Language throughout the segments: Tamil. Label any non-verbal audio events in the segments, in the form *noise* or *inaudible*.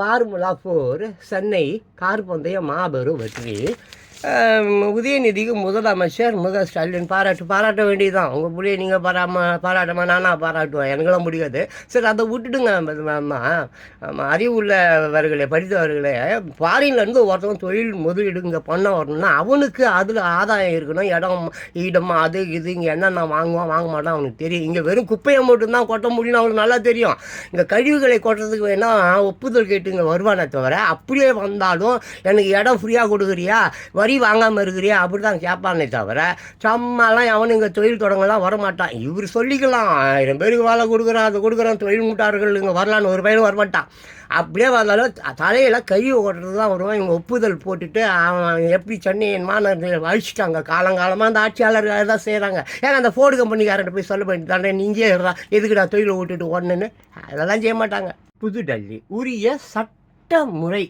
ஃபார்முலா ஃபோர் சென்னை கார் பந்தய மாபெரும் வெற்றி. உதயநிதிக்கு முதலமைச்சர் முக ஸ்டாலின் பாராட்டு பாராட்ட வேண்டியதுதான். உங்கள் புள்ளியை நீங்கள் பாராம பாராட்டமா நானா பாராட்டுவேன். எனக்கெல்லாம் முடியாது. சரி அதை விட்டுடுங்க ஆமாம் அறிவுள்ளவர்களே படித்தவர்களே ஃபாரின்லேருந்து ஒருத்தவங்க தொழில் முதலீடு இங்கே பண்ண வரணும்னா அவனுக்கு அதில் ஆதாயம் இருக்கணும். இடம் இடம் அது இது இங்கே என்னென்ன வாங்குவான் வாங்க மாட்டான் அவனுக்கு தெரியும். இங்கே வெறும் குப்பையை மட்டும்தான் கொட்ட முடியும்னு அவனுக்கு நல்லா தெரியும். இங்கே கழிவுகளை கொட்டுறதுக்கு வேணால் ஒப்புதல் கேட்டு இங்கே வருவானே தவிர அப்படியே வந்தாலும் எனக்கு இடம் ஃப்ரீயாக கொடுக்குறியா? வரி வாங்காமல் இருக்கிறியா? அப்படி தான் கேட்பானே தவிர சும்மாலாம் அவனு இங்கே தொழில் தொடங்கலாம் வரமாட்டான். இவர் சொல்லிக்கலாம் ஆயிரம் பேருக்கு வேலை கொடுக்குறான் அதை கொடுக்குறான் தொழில் முட்டார்கள் இங்கே வரலான்னு ஒரு பையனும் வரமாட்டான். அப்படியே வந்தாலும் தலையில் கை ஓட்டுறது தான் வருவான் இவங்க ஒப்புதல் போட்டுட்டு அவன் எப்படி சென்னையின் மாநகரத்தில் அழிச்சிட்டாங்க? காலங்காலமாக அந்த ஆட்சியாளர்கள் தான் செய்கிறாங்க ஏன்னா அந்த ஃபோர்டு கம்பெனிக்காரன் போய் சொல்ல வேண்டியதானே நீங்களே இருடா எதுக்குடா தொழிலை விட்டுட்டு ஒன்றுன்னு அதெல்லாம் செய்ய மாட்டாங்க. புதுடெல்லி உரிய சட்ட முறை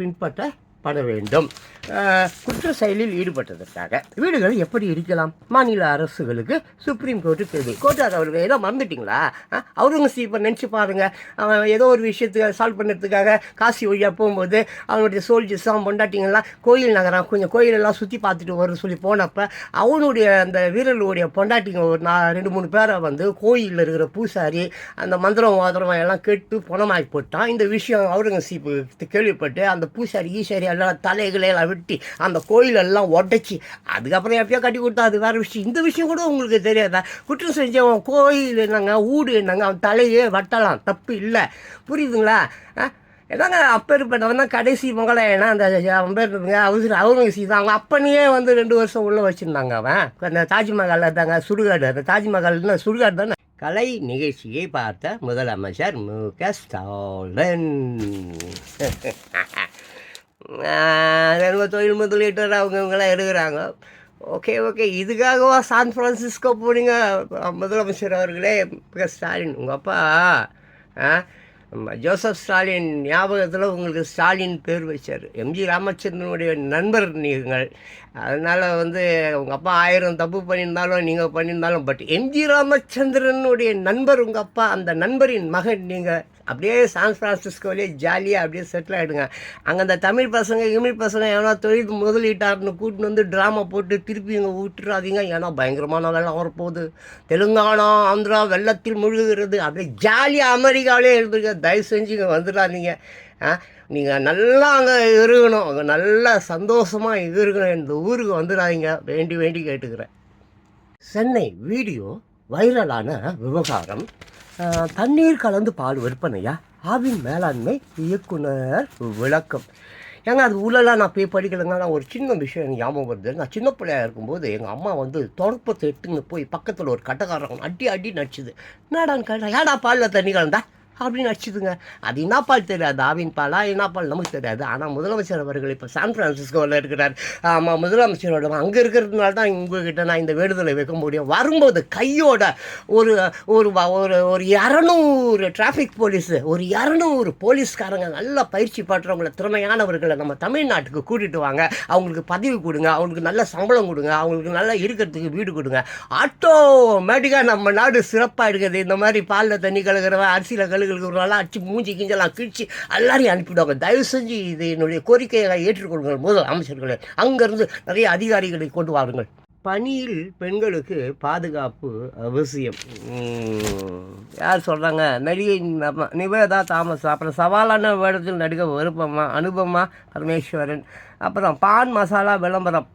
பின்பற்ற நடவடிக்கை வேண்டும். குற்ற செயலில் ஈடுபட்டதற்காக. வீடுகள் எப்படி இருக்கலாம் மாநில அரசுகளுக்கு சுப்ரீம் கோர்ட்டு கேள்வி. கோர்ட்டார் அவர்கள் ஏதோ மறந்துட்டீங்களா? அவுரங்கசீப்பை நினச்சி பாருங்க. அவன் ஏதோ ஒரு விஷயத்துக்கு சால்வ் பண்ணுறதுக்காக காசி வழியாக போகும்போது அவனுடைய சோல்ஜர்ஸ்லாம் பொண்டாட்டிங்கெல்லாம் கோயில் நகரம் கொஞ்சம் கோயிலெல்லாம் சுற்றி பார்த்துட்டு வர சொல்லி போனப்போ அவனுடைய அந்த வீரர்களுடைய பொண்டாட்டிங்க ஒரு நான் ரெண்டு மூணு பேரை வந்து கோயிலில் இருக்கிற பூசாரி அந்த மந்திரம் மந்திரம் எல்லாம் கெட்டு பணமாக்கி போட்டான். இந்த விஷயம் அவுரங்கசீப்பு கேள்விப்பட்டு அந்த பூசாரி ஈசாரி எல்லாம் தலைகளை எல்லாம் வெட்டி அந்த கோயிலெல்லாம் உடச்சி அதுக்கப்புறம் எப்பயோ கட்டி கொடுத்தா அது வேறு விஷயம். இந்த விஷயம் கூட உங்களுக்கு தெரியாதா? குற்றம் செஞ்சவன் கோயில் என்னங்க ஊடு என்னங்க அவன் தலையே வட்டலாம் தப்பு இல்லை. புரியுதுங்களா? ஆ? ஏதாங்க அப்பேற்பட்டவன் தான் கடைசி மகளேனா அந்த அவன் பேர் அவசர அவுரங்கசீப் தான். அவங்க அப்பனையே வந்து ரெண்டு வருஷம் உள்ளே வச்சுருந்தாங்க அவன். அந்த தாஜ்மஹால் தாங்க சுடுகாடு. அந்த தாஜ்மஹால்னா சுடுகாடு தானே? கலை நிகழ்ச்சியை பார்த்த முதலமைச்சர் மு க ஸ்டாலின். *laughs* நிறுவ தொழில் முதலீட்டர் அவங்க இவங்கெல்லாம் எடுக்கிறாங்க. Okay okay. இதுக்காகவா சான் ஃப்ரான்சிஸ்கோ போனீங்க? முதலமைச்சர் அவர்களே மிக ஸ்டாலின். உங்கள் அப்பா ஜோசப் ஸ்டாலின் ஞாபகத்தில் உங்களுக்கு ஸ்டாலின் பேர் வச்சார். எம்ஜி ராமச்சந்திரனுடைய நண்பர் நீங்கள். அதனால் வந்து உங்கள் அப்பா ஆயிரம் தப்பு பண்ணியிருந்தாலும் நீங்கள் பண்ணியிருந்தாலும் பட் எம்ஜி ராமச்சந்திரனுடைய நண்பர் உங்கள் அப்பா அந்த நண்பரின் மகன் நீங்கள் அப்படியே சான் ஃப்ரான்சிஸ்கோலேயே ஜாலியாக அப்படியே செட்டில் ஆகிடுங்க அங்கே அந்த தமிழ் பசங்க தமிழ் பசங்க ஏன்னா தொழில் முதலீட்டார்னு கூட்டின்னு வந்து ட்ராமா போட்டு திருப்பி இங்கே விட்டுறாதீங்க. ஏன்னா பயங்கரமான வெள்ளம் வரப்போகுது. தெலுங்கானா ஆந்திரா வெள்ளத்தில் முழுகிறது. அப்படியே ஜாலியாக அமெரிக்காவிலே இருந்துருக்க தயவு செஞ்சு இங்கே வந்துடாதீங்க. ஆ நீங்கள் நல்லா அங்கே இருக்கணும். அங்கே நல்லா சந்தோஷமாக இருக்கணும். இந்த ஊருக்கு வந்துடாதீங்க. வேண்டி வேண்டி கேட்டுக்கிறேன். சென்னை வீடியோ வைரலான விவகாரம். தண்ணீர் கலந்து பால் விற்பனையா? ஆவின் மேலாண்மை இயக்குனர் விளக்கம். ஏங்க அது உள்ளலாம் நான் போய் படிக்கலைங்க. நான் ஒரு சின்ன விஷயம் எனக்கு ஞாபகம் வருது. நான் சின்ன பிள்ளையாக இருக்கும்போது எங்கள் அம்மா வந்து தொடப்பத்தை எடுத்துன்னு போய் பக்கத்தில் ஒரு கட்டக்காரன் அடி அடி நடிச்சுது. என்னடான்னு கேட்டா ஏடா பாலில் தண்ணி கலந்தா? அப்படின்னு அடிச்சுதுங்க. அது என்ன பால் தெரியாது. ஆவின் பாலா என்ன பால் நமக்கு தெரியாது. ஆனால் முதலமைச்சர் அவர்கள் இப்போ சான் பிரான்சிஸ்கோவில் இருக்கிறார். ஆமாம் முதலமைச்சரோட அங்கே இருக்கிறதுனால தான் உங்ககிட்ட நான் இந்த வேண்டுதலை வைக்க முடியும். வரும்போது கையோட ஒரு ஒரு ஒரு ஒரு இரநூறு டிராஃபிக் போலீஸு ஒரு இரநூறு போலீஸ்காரங்க நல்லா பயிற்சி பெற்றவங்கள திறமையானவர்களை நம்ம தமிழ்நாட்டுக்கு கூட்டிகிட்டு வாங்க. அவங்களுக்கு பதிவு கொடுங்க. அவங்களுக்கு நல்ல சம்பளம் கொடுங்க. அவங்களுக்கு நல்லா இருக்கிறதுக்கு வீடு கொடுங்க. ஆட்டோமேட்டிக்காக நம்ம நாடு சிறப்பாக இருக்குது இந்த மாதிரி பாலில் தண்ணி கழுகிறவன் அரிசியில் கழுகுறவங்களாம் அடிச்சு மூஞ்சி கிஞ்சலாம் கிழிச்சு எல்லாரையும் அனுப்பிவிடுவாங்க. தயவு செஞ்சு இது என்னுடைய கோரிக்கையை ஏற்றுக்கொள்ளுங்கள் முதல் அமைச்சர்களே. அங்கேருந்து நிறைய அதிகாரிகளை கொண்டு வாருங்கள். பணியில் பெண்களுக்கு பாதுகாப்பு அவசியம். யார் சொல்கிறாங்க நடிகை நம்ம நிவேதா தாமஸ். அப்புறம் சவாலான வேடத்தில் நடிக்க விருப்பமா அனுபமா பரமேஸ்வரன். அப்புறம் பான் மசாலா விளம்பரம்.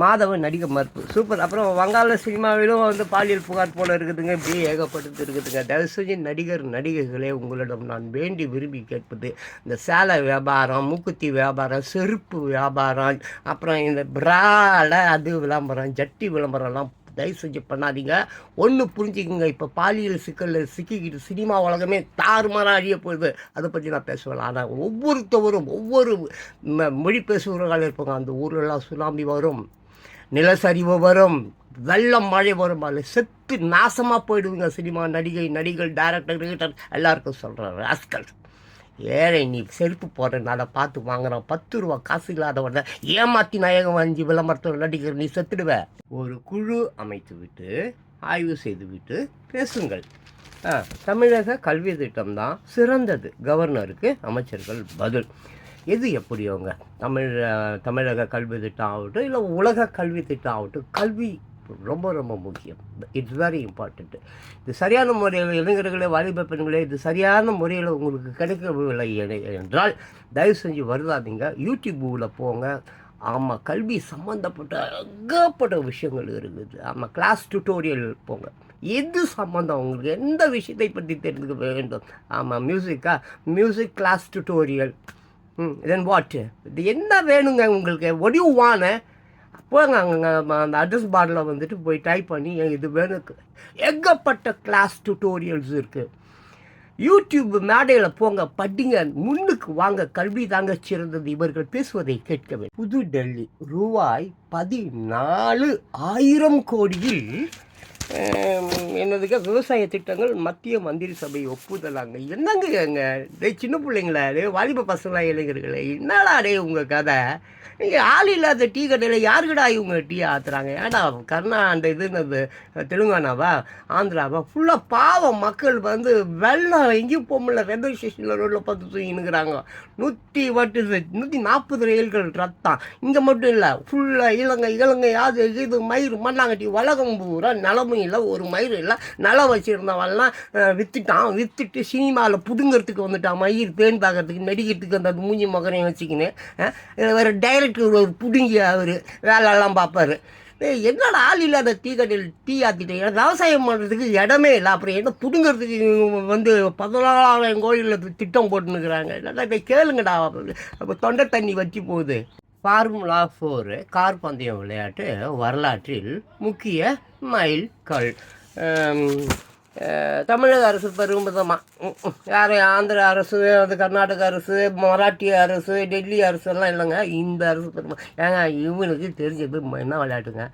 மாதவன் நடிக்க மறுப்பு. சூப்பர். அப்புறம் வங்காள சினிமாவிலும் வந்து பாலியல் புகார் போல இருக்குதுங்க. இப்படி ஏகப்பட்டது இருக்குதுங்க. தயவு செஞ்சு நடிகர் நடிகைகளே உங்களிடம் நான் வேண்டி விரும்பி கேட்பது இந்த சேலை வியாபாரம் மூக்குத்தி வியாபாரம் செருப்பு வியாபாரம் அப்புறம் இந்த பிரால அது விளம்பரம் ஜட்டி விளம்பரம்லாம் தயவு செஞ்சு பண்ணாதீங்க. ஒன்று புரிஞ்சுக்குங்க. இப்போ பாலியல் சிக்கலில் சிக்கிக்கிட்டு சினிமா உலகமே தாறுமாறாக அழிய போகுது. அதை பற்றி நான் பேசுவேன் ஆனால் ஒவ்வொருத்தவரும் ஒவ்வொரு ம- மொழி பேசுகிறவர்கள் இருப்பாங்க. அந்த ஊர்லலாம் சுனாமி வரும். நிலச்சரிவு வரும் வெள்ளம் மழை வரும் அதில் செத்து நாசமாக போயிடுவீங்க சினிமா நடிகை நடிகர் டேரக்டர் கிரிக்கெட்டர் எல்லாருக்கும் சொல்கிறேன் ராஸ்கல். ஏழை நீ செருப்பு போடுறதுனால பார்த்து வாங்குறான் பத்து ரூபா காசு இல்லாதவன ஏமாத்தி நாயகம் வாங்கி விளம்பரத்தில் நடிகர் நீ செத்துடுவ. ஒரு குழு அமைத்து விட்டு ஆய்வு செய்து விட்டு பேசுங்கள். தமிழக கல்வி திட்டம் தான் சிறந்தது. கவர்னருக்கு அமைச்சர்கள் பதில். எது எப்படியோங்க? தமிழ் தமிழக கல்வி திட்டம் ஆகட்டும் இல்லை உலக கல்வி திட்டம் ஆகட்டும் கல்வி ரொம்ப ரொம்ப முக்கியம். இட்ஸ் வெரி இம்பார்ட்டண்ட்டு இது சரியான முறையில் இளைஞர்களே வாலிப பெண்களே இது சரியான முறையில் உங்களுக்கு கிடைக்கவில்லை என்றால் தயவு செஞ்சு வருதாதீங்க யூடியூப்பில் போங்க. ஆமாம் கல்வி சம்மந்தப்பட்ட ஏகப்பட்ட விஷயங்கள் இருக்குது. ஆமாம் கிளாஸ் டியூட்டோரியல் போங்க. எது சம்மந்தம் உங்களுக்கு எந்த விஷயத்தை பற்றி தெரிஞ்சுக்க வேண்டும்? ஆமாம் மியூசிக்கா மியூசிக் கிளாஸ் டியூட்டோரியல் ம் தென் வாட் இது என்ன வேணுங்க உங்களுக்கு? ஒடியூ வான போங்க அங்கே அந்த அட்ரஸ் பாரில் வந்துட்டு போய் டைப் பண்ணி இது வேணும். ஏகப்பட்ட கிளாஸ் டியூட்டோரியல்ஸ் இருக்குது யூடியூப் மேடையில் போங்க படிங்க முன்னுக்கு வாங்க கல்வி தாங்க சிறந்தது. இவர்கள் பேசுவதை கேட்கவே புது டெல்லி ரூபாய் பதினாலு ஆயிரம் கோடியில் என்னதுக்கு விவசாய திட்டங்கள் மத்திய மந்திரி சபை ஒப்புதலாங்க. என்னங்க எங்க டே சின்ன பிள்ளைங்களா டே வாலிப பசங்களா இளைஞர்களே என்னடா டே உங்கள் கதை? நீங்கள் ஆள் இல்லாத டீ கடையில் யாருக்கடா இவங்க டீ ஆத்துறாங்க? ஏடா கர்நா அந்த இது என்னது தெலுங்கானாவா ஆந்திராவா? ஃபுல்லாக பாவம் மக்கள் வந்து வெள்ளம் எங்கேயும் போக முடியல. ரயில்வே ஸ்டேஷனில் ரோட்டில் பார்த்து தூங்கினுங்கிறாங்க நூற்றி வட்டு நூற்றி நாற்பது ரயில்கள் ரத்தம். இங்கே மட்டும் இல்லை ஃபுல்லாக இலங்கை இலங்கை அது இது மயிர் மண்ணாங்கட்டி உலகம் பூரா நிலமும் இல்லை ஒரு மயிர் இல்லை நல்லா வச்சுருந்தவன்லாம் விற்றுட்டான் விற்றுட்டு சினிமாவில் புடுங்கிறதுக்கு வந்துட்டான் மயிர் பேன் பார்க்கறதுக்கு நடிக்கிறதுக்கு அந்த மூஞ்சி மகனையும் வச்சுக்கின்னு வேறு டைரக்டர் ஒரு புடுங்கி அவர் வேலையெல்லாம் பார்ப்பாரு என்னடா ஆள் இல்லாத டீ கடையில் டீ ஆற்றிட்டீங்க விவசாயம் பண்ணுறதுக்கு இடமே இல்லை. அப்புறம் என்ன புடுங்கிறதுக்கு வந்து பதினாலாயிரம் கோயிலில் திட்டம் போட்டுன்னுக்குறாங்க. நல்லா கேளுங்கடா. அப்போ தொண்டை தண்ணி வற்றி போகுது. ஃபார்முலா ஃபோரு கார் பந்தயம் விளையாட்டு வரலாற்றில் முக்கிய மைல் கல் தமிழக அரசு பெருமிதமாக யார் ஆந்திர அரசு அது கர்நாடக அரசு மராட்டிய அரசு டெல்லி அரசு எல்லாம் இல்லைங்க. இந்த அரசு பெருமை. ஏங்க இவனுக்கு தெரிஞ்சது என்ன விளையாட்டுங்க?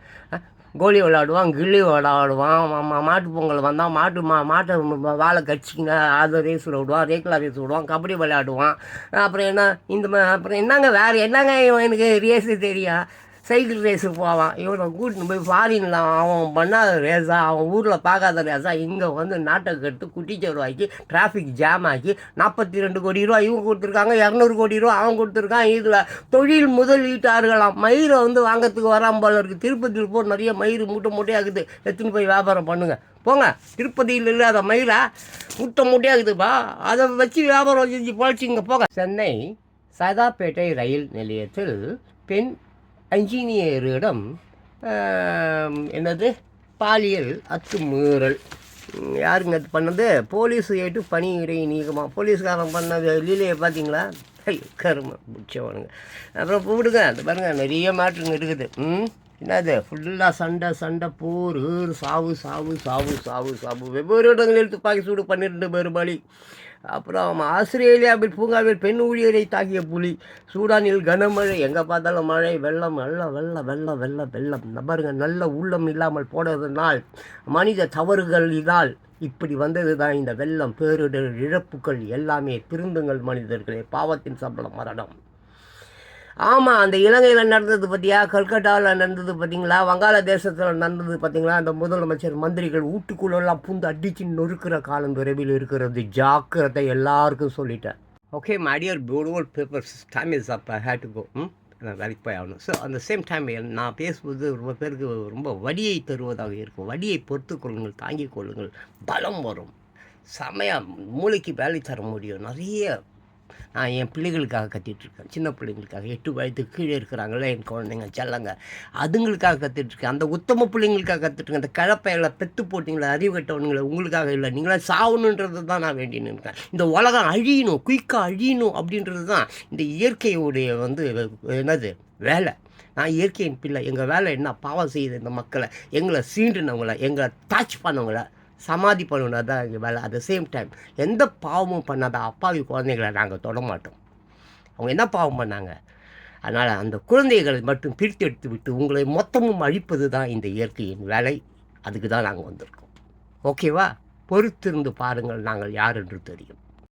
கோலி விளாடுவான் கில்லி விளாடுவான் மாட்டு பொங்கல் வந்தால் மாட்டு மா மாட்டை வாழை கடிச்சிங்க அதை ரேஸ் விடுவான் ரேக்லா ரேஸ் விடுவான் கபடி விளையாடுவான். அப்புறம் என்ன இந்த அப்புறம் என்னங்க வேறு என்னங்க எனக்கு ரேஸு தெரியும் சைக்கிள் ரேஸுக்கு போவான். இவனை கூட்டின்னு போய் ஃபாரினில் அவன் பண்ணாத ரேஸாக அவன் ஊரில் பார்க்காத ரேஸாக இங்கே வந்து நாட்டை கட்டு குட்டிச்சோறு ஆக்கி டிராஃபிக் ஜாம் ஆக்கி நாற்பத்தி ரெண்டு கோடி ரூபா இவங்க கொடுத்துருக்காங்க இரநூறு கோடி ரூபா அவன் கொடுத்துருக்கான். இதில் தொழில் முதலீட்டார்களாம் மயிரை வந்து வாங்கறதுக்கு வராம போல இருக்குது திருப்பதியில் போய் நிறைய மயிர் மூட்டை மூட்டையாகுது. எடுத்துன்னு போய் வியாபாரம் பண்ணுங்க. போங்க. திருப்பதியில் இல்லாத மயிலாக முட்டை மூட்டையாக மூட்டையாகுதுப்பா. அதை வச்சு வியாபாரம் செஞ்சு பழச்சிங்க. போங்க. சென்னை சதாப்பேட்டை ரயில் நிலையத்தில் பெண் என்ஜினியரிடம் என்னது பாலியல் அத்துமீறல். யாருங்க அது பண்ணது? போலீஸ் ஏட்டு பணியிடை நீக்கமாக போலீஸ்காரன் பண்ணது லீலையை பார்த்தீங்களா? கருமை கரும பிடிச்சவனுங்க அப்புறம் போடுங்க அந்த பாருங்க நிறைய மாற்றுங்க இருக்குது. ம் என்னது ஃபுல்லாக சண்டை சண்டை போர் சாவு சாவு சாவு சாவு சாவு. வெவ்வேறு இடங்களில் துப்பாக்கி சூடு பன்னிரெண்டு பேர் பலி. அப்புறம் ஆஸ்திரேலியாவில் பூங்காவில் பெண் ஊழியரை தாக்கிய புலி. சூடானில் கனமழை எங்கே பார்த்தாலும் மழை வெள்ளம் நல்ல வெள்ளம் வெள்ளம் வெள்ளம் வெள்ளம். இந்த நல்ல உள்ளம் இல்லாமல் போனதுனால் மனித தவறுகள் இதால் இப்படி வந்தது தான் இந்த வெள்ளம். பேரிடர் இழப்புகள் எல்லாமே திருந்துங்கள் மனிதர்களே. பாவத்தின் சம்பளம் மரணம். ஆமாம் அந்த இலங்கையில் நடந்தது பார்த்தியா கல்கட்டாவில் நடந்தது பார்த்தீங்களா வங்காளதேசத்தில் நடந்தது பார்த்தீங்களா அந்த முதலமைச்சர் மந்திரிகள் வீட்டுக்குள்ளெல்லாம் பூந்து அடிச்சு நொறுக்கிற காலம் விரைவில் இருக்கிறது. ஜாக்கிரதை எல்லாருக்கும் சொல்லிட்டேன். Okay my dear beautiful papers time is up I hate to go ம்? நான் வேலைக்கு போய் ஆகணும். ஸோ அந்த சேம் டைம் நான் பேசுவது ரொம்ப பேருக்கு ரொம்ப வடியை தருவதாக இருக்கும். வடியை பொறுத்து கொள்ளுங்கள் தாங்கிக் கொள்ளுங்கள். பலம் வரும். செமையாக மூளைக்கு வேலை தர முடியும். நிறைய நான் என் பிள்ளைகளுக்காக கத்திட்ருக்கேன் சின்ன பிள்ளைங்களுக்காக. எட்டு வயதுக்கு கீழே இருக்கிறாங்களே என் குழந்தைங்க செல்லங்க. அதுங்களுக்காக கற்றுட்ருக்கேன் அந்த உத்தம பிள்ளைங்களுக்காக கற்றுட்ருக்கேன் அந்த கலப்பைகளை பெத்து போட்டிங்களா அறிவு கட்டவனுங்களை உங்களுக்காக இல்லை. நீங்களாம் சாகணுன்றது தான் நான் வேண்டி இருக்கேன் இந்த உலகம் அழியணும் குயிக்காக அழியணும் அப்படின்றது தான் இந்த இயற்கையுடைய வந்து என்னது வேலை. நான் இயற்கையின் பிள்ளை. எங்கள் வேலை என்ன? பாவம் செய்யுது இந்த மக்களை எங்களை சீண்டுனவங்கள எங்களை டச் பண்ணவங்கள சமாதி பண்ணணும். தான் எங்கள் வேலை. அட் த சேம் டைம் எந்த பாவமும் பண்ணாத அப்பாவி குழந்தைகளை நாங்கள் தொட மாட்டோம். அவங்க என்ன பாவம் பண்ணாங்க? அதனால் அந்த குழந்தைகளை மட்டும் பிரித்து எடுத்து விட்டு உங்களை மொத்தமும் அழிப்பது தான் இந்த இயற்கையின் வேலை. அதுக்கு தான் நாங்கள் வந்திருக்கோம் ஓகேவா பொறுத்திருந்து பாருங்கள் நாங்கள் யார் என்று தெரியும்.